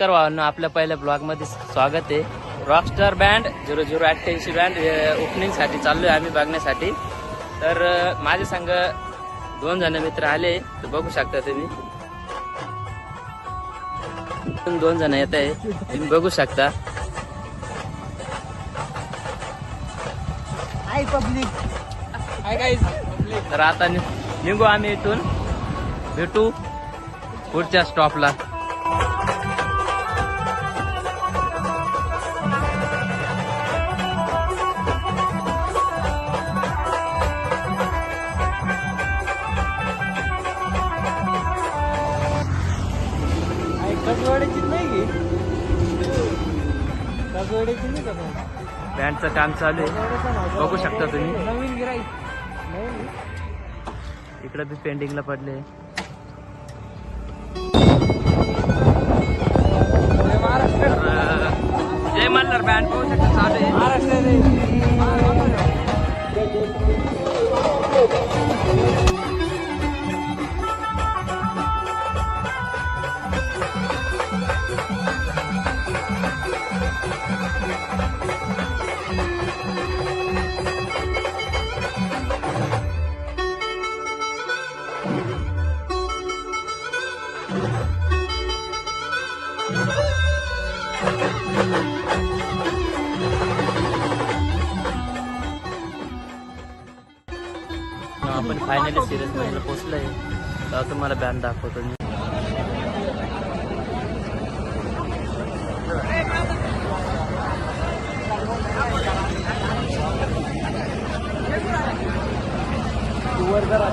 नमस्कार भावांनो आपल्या पहिल्या ब्लॉगमध्ये स्वागत आहे. रॉकस्टार बँड झिरो झिरो अठ्ठ्याऐंशी बँड ओपनिंगसाठी चाललोय आम्ही बघण्यासाठी. तर माझे संघ दोन जण मित्र आले तर बघू शकता तुम्ही. इथून दोन जण येत आहे तुम्ही बघू शकता. हाय पब्लिक हाय गाईज तर आता निघू आम्ही इथून. भेटू पुढच्या स्टॉपला बँडचं काम चालू आहे. बघू शकता तुम्ही. नवीन इकडे बी पेंडिंगला पडले. आपण फायनली सिरियस मधला पोहोचलोय. तेव्हा तुम्हाला बॅन दाखवतो मी. वर जरा